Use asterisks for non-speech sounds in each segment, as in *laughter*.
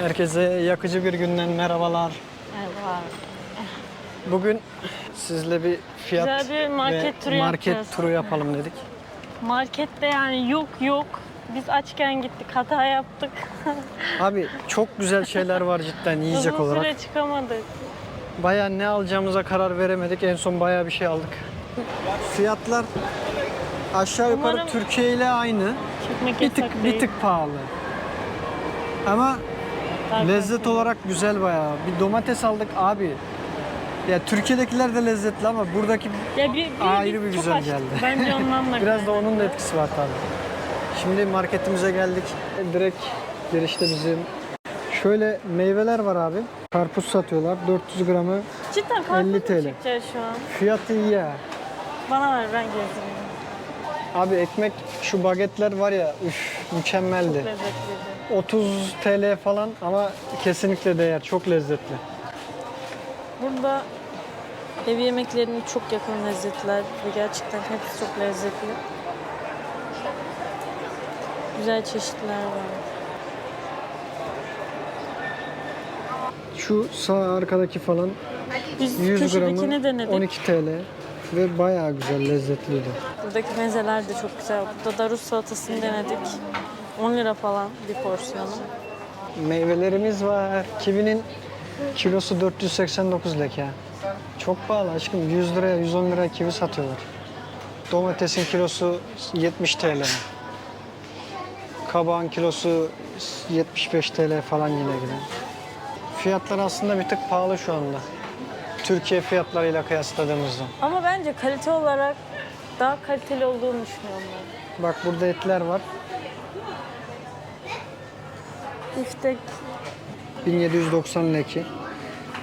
Herkese yakıcı bir günden merhabalar. Merhaba. Bugün sizle bir fiyat Güzel bir market ve turu market yapacağız. turu yapalım dedik. Markette yani yok yok. Biz açken gittik, hata yaptık. *laughs* Abi çok güzel şeyler var cidden yiyecek Uzun olarak. süre çıkamadık. Baya ne alacağımıza karar veremedik. En son baya bir şey aldık. Fiyatlar aşağı yukarı Umarım- Türkiye ile aynı. Çıkmak Bir yasak tık değil. bir tık pahalı. Ama Lezzet olarak güzel bayağı. Bir domates aldık abi. Ya Türkiye'dekiler de lezzetli ama buradaki ya bir, bir, ayrı bir çok güzel açtık. geldi. Bence ondan *laughs* da Biraz da onun da etkisi var tabii. Şimdi marketimize geldik. Direkt girişte bizim şöyle meyveler var abi. Karpuz satıyorlar. 400 gramı. Cidden karpuz 50 mu TL. çekeceğiz şu an? Fiyatı iyi ya. Bana ver ben gezdireyim. Abi ekmek şu bagetler var ya üf mükemmeldi. Lezzetliydi. 30 TL falan ama kesinlikle değer. Çok lezzetli. Burada ev yemeklerinin çok yakın lezzetler ve gerçekten hepsi çok lezzetli. Güzel çeşitler var. Şu sağ arkadaki falan Biz 100 köşedekini gramı denedik. 12 TL ve bayağı güzel lezzetliydi. Buradaki mezeler de çok güzel. Burada da Rus salatasını denedik. 10 lira falan bir porsiyonu. Meyvelerimiz var. Kivinin kilosu 489 lek ya. Çok pahalı aşkım. 100 liraya 110 liraya kivi satıyorlar. Domatesin kilosu 70 TL. Kabağın kilosu 75 TL falan yine yine. Fiyatlar aslında bir tık pahalı şu anda. Türkiye fiyatlarıyla kıyasladığımızda. Ama bence kalite olarak daha kaliteli olduğunu düşünüyorum ben. Bak burada etler var. Biftek 1790 leki.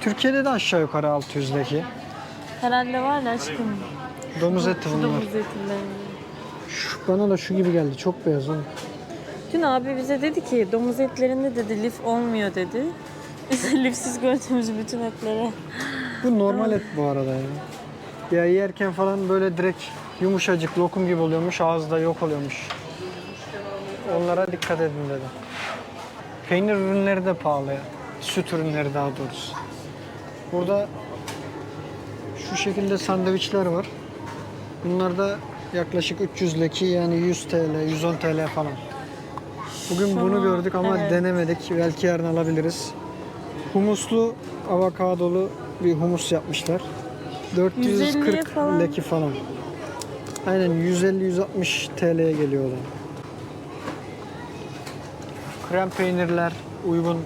Türkiye'de de aşağı yukarı 600 leki. herhalde var ya aşkım. Domuz eti bunlar. domuz etinden. Şu, bana da şu gibi geldi. Çok beyaz oğlum. Dün abi bize dedi ki domuz etlerinde dedi lif olmuyor dedi. Biz lifsiz gördüğümüz bütün etlere. Bu normal et bu arada ya. Ya yerken falan böyle direkt yumuşacık lokum gibi oluyormuş, ağızda yok oluyormuş. Onlara dikkat edin dedi. Peynir ürünleri de pahalı ya. Süt ürünleri daha doğrusu. Burada şu şekilde sandviçler var. Bunlar da yaklaşık 300 leki yani 100 TL, 110 TL falan. Bugün Şu bunu an- gördük ama evet. denemedik. Belki yarın alabiliriz. Humuslu avokadolu bir humus yapmışlar. 150'ye 440 falan. leki falan. Aynen 150-160 TL'ye geliyor o da. Krem peynirler uygun.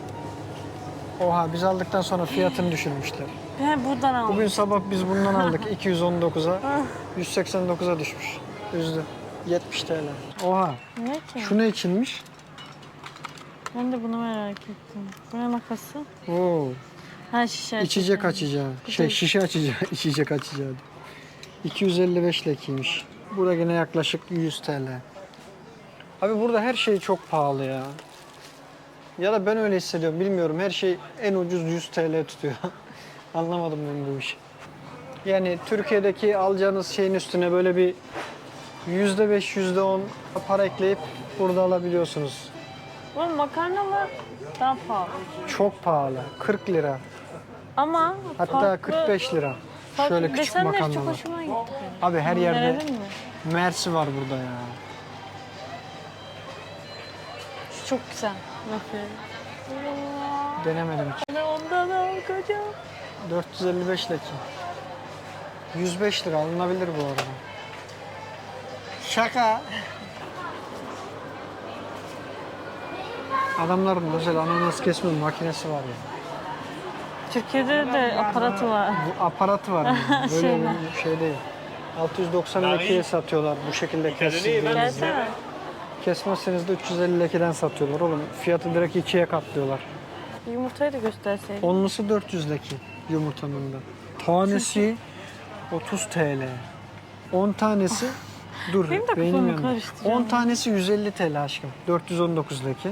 Oha biz aldıktan sonra fiyatını düşürmüşler. He buradan aldım. Bugün sabah biz bundan aldık *laughs* 219'a. Ah. 189'a düşmüş. Üzdü. 70 TL. Oha. Ne ki? Şu ne içinmiş? Ben de bunu merak ettim. Bu ne makası? Oo. Ha şişe. İçecek açacağı. Şey şişe açacağı. *laughs* içecek açacağı. 255 lekiymiş. Burada yine yaklaşık 100 TL. Abi burada her şey çok pahalı ya. Ya da ben öyle hissediyorum bilmiyorum. Her şey en ucuz 100 TL tutuyor. *laughs* Anlamadım ben bu işi. Yani Türkiye'deki alacağınız şeyin üstüne böyle bir yüzde beş, yüzde on para ekleyip burada alabiliyorsunuz. Bu makarnalar daha pahalı. Çok pahalı. 40 lira. Ama Hatta farklı, 45 lira. farklı Şöyle küçük desenleri çok makarnalar. hoşuma gitti. Abi her Bunu yerde mersi var burada ya. Şu çok güzel. Bakıyorum. Denemedim hiç. Ondan al kocam. 455 leki. 105 lira alınabilir bu arada. Şaka. Adamların özel ananas kesme makinesi var ya. Türkiye'de de aparatı var. Bu aparatı var. Yani. *laughs* Böyle Şeyler. bir şey değil. 690 lekiye satıyorlar bu şekilde. Gelsene. Kesmezseniz de 350 lekiden satıyorlar oğlum. Fiyatı direkt ikiye katlıyorlar. Yumurtayı da gösterseydin. Onlusu 400 leki yumurtanın da. Tanesi 30 TL. 10 tanesi dur Benim de kafamı yandı. karıştırıyor. 10 tanesi 150 TL aşkım. 419 leki.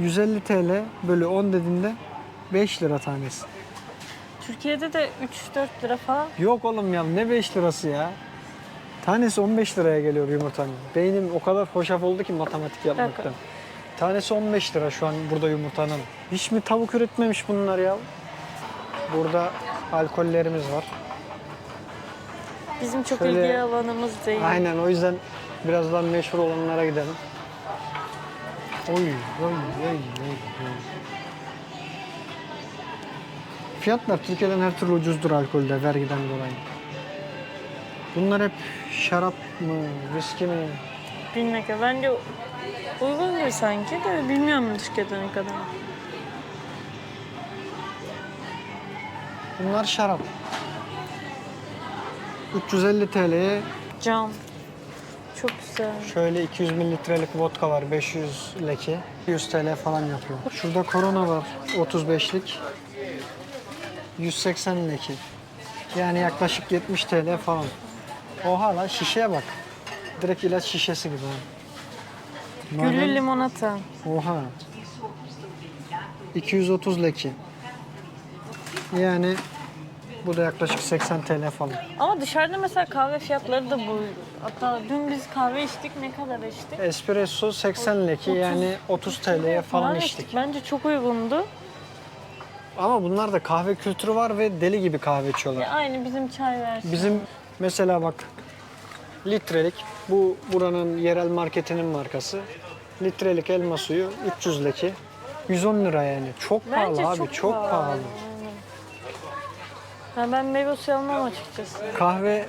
150 TL bölü 10 dediğinde 5 lira tanesi. Türkiye'de de 3-4 lira falan. Yok oğlum ya ne 5 lirası ya. Tanesi 15 liraya geliyor yumurtanın. Beynim o kadar hoşaf oldu ki matematik yapmaktan. Tanesi 15 lira şu an burada yumurtanın. Hiç mi tavuk üretmemiş bunlar ya? Burada alkollerimiz var. Bizim çok Şöyle- ilgi alanımız değil. Aynen o yüzden birazdan meşhur olanlara gidelim. Oy, oy, oy, oy. Fiyatlar Türkiye'den her türlü ucuzdur alkolde vergiden dolayı. Bunlar hep şarap mı, viski mi? Bilmek bence uygundur sanki de bilmiyorum Türkiye'de ne kadar. Bunlar şarap. 350 TL'ye Cam. Çok güzel. şöyle 200 mililitrelik vodka var 500 leki. 100 TL falan yapıyor. Şurada korona var 35'lik. 180 leki. Yani yaklaşık 70 TL falan. Oha lan şişeye bak. Direkt ilaç şişesi gibi. ha. Güllü limonata. Oha. 230 leki. Yani bu da yaklaşık 80 TL falan. Ama dışarıda mesela kahve fiyatları da bu. Hatta dün biz kahve içtik. Ne kadar içtik? Espresso 80 leki yani 30 TL'ye falan içtik. Bence çok uygundu. Ama bunlar da kahve kültürü var ve deli gibi kahve içiyorlar. Ya aynı bizim çay versiyonu. Bizim mesela bak litrelik bu buranın yerel marketinin markası. Litrelik elma suyu 300 leki. 110 lira yani. Çok pahalı Bence abi, çok, çok, pahalı. Ha, ben meyve suyu almam açıkçası. Kahve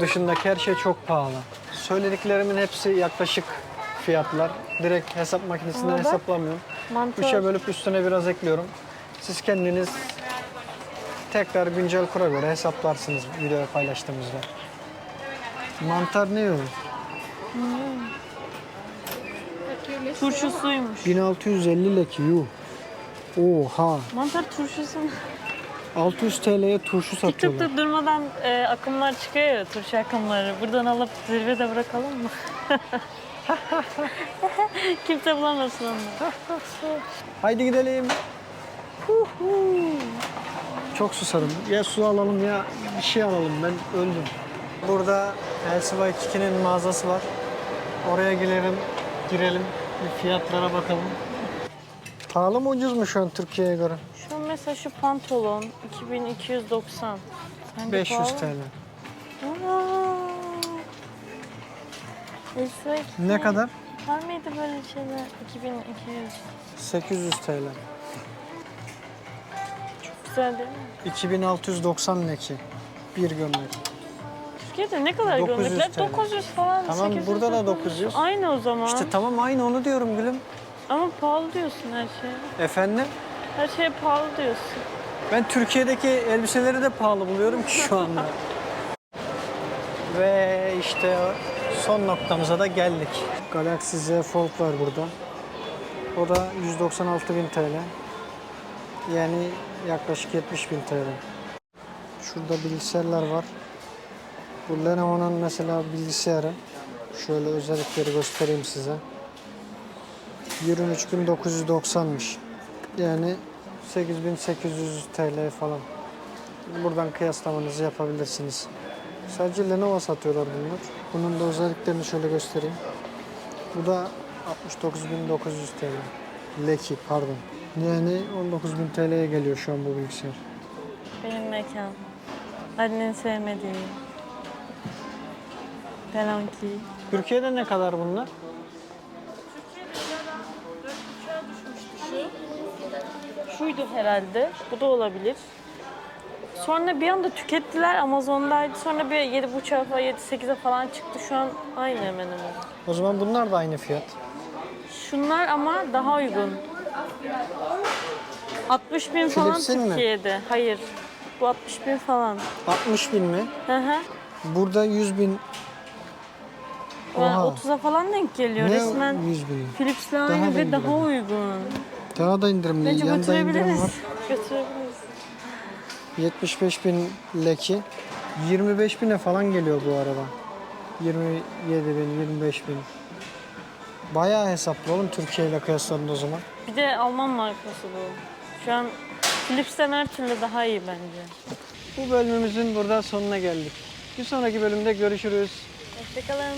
dışındaki her şey çok pahalı. Söylediklerimin hepsi yaklaşık fiyatlar. Direkt hesap makinesinden Ama bak, hesaplamıyorum. Mantar. Üçe bölüp üstüne biraz ekliyorum. Siz kendiniz tekrar güncel kura göre hesaplarsınız videoya paylaştığımızda. Mantar ne o? Turşusuymuş. 1650 leki yuh. Oha. Mantar turşusu. 600 TL'ye turşu satıyorlar. TikTok'ta durmadan e, akımlar çıkıyor ya, turşu akımları. Buradan alıp zirvede bırakalım mı? *laughs* Kimse bulamasın onu. Haydi gidelim. Çok susadım. Ya su alalım ya bir şey alalım. Ben öldüm. Burada Elsiva 2'nin mağazası var. Oraya girelim, girelim. Bir fiyatlara bakalım. Pahalı mı ucuz mu şu an Türkiye'ye göre? Şu an mesela şu pantolon 2290. Sence 500 pahalı mı? TL. Aa! Ne kadar? Var mıydı böyle şeyler? 2200. 800 TL. Güzel değil mi? 2690 leki. Bir gömlek. Türkiye'de ne kadar 900 gömlekler? TL. 900 falan. Tamam, 800, burada da 900. 900. Aynı o zaman. İşte tamam aynı onu diyorum gülüm. Ama pahalı diyorsun her şeye. Efendim? Her şeye pahalı diyorsun. Ben Türkiye'deki elbiseleri de pahalı buluyorum ki şu anda. Ve işte son noktamıza da geldik. Galaxy Z Fold var burada. O da 196.000 TL. Yani yaklaşık 70.000 TL. Şurada bilgisayarlar var. Bu Lenovo'nun mesela bilgisayarı. Şöyle özellikleri göstereyim size. 23.990'mış. Yani 8800 TL falan. Buradan kıyaslamanızı yapabilirsiniz. Sadece Lenovo satıyorlar bunlar. Bunun da özelliklerini şöyle göstereyim. Bu da 69.900 TL. Leki pardon. Yani 19.000 TL'ye geliyor şu an bu bilgisayar. Benim mekan. Annenin sevmediği. Pelanki. Türkiye'de ne kadar bunlar? Şuydu herhalde. Bu da olabilir. Sonra bir anda tükettiler Amazon'daydı. Sonra bir 7.5'a falan 7-8'e falan çıktı. Şu an aynı hemen hemen. O zaman bunlar da aynı fiyat. Şunlar ama daha uygun. 60 bin falan Philips'in mi? Türkiye'de. Hayır. Bu 60 bin falan. 60 bin mi? Hı hı. Burada 100 bin. Oha. 30'a falan denk geliyor Ne resmen. 100 bin? Philips'le Daha aynı ve daha indirim. uygun. Daha da indirimli. Bence Yanında indirim götürebiliriz. var. Götürebiliriz. 75 bin leki. 25 bine falan geliyor bu araba. 27 bin, 25 bin. Bayağı hesaplı oğlum Türkiye ile kıyasladığında o zaman. Bir de Alman markası bu. Şu an Philips'ten her türlü daha iyi bence. Bu bölümümüzün burada sonuna geldik. Bir sonraki bölümde görüşürüz. Hoşçakalın.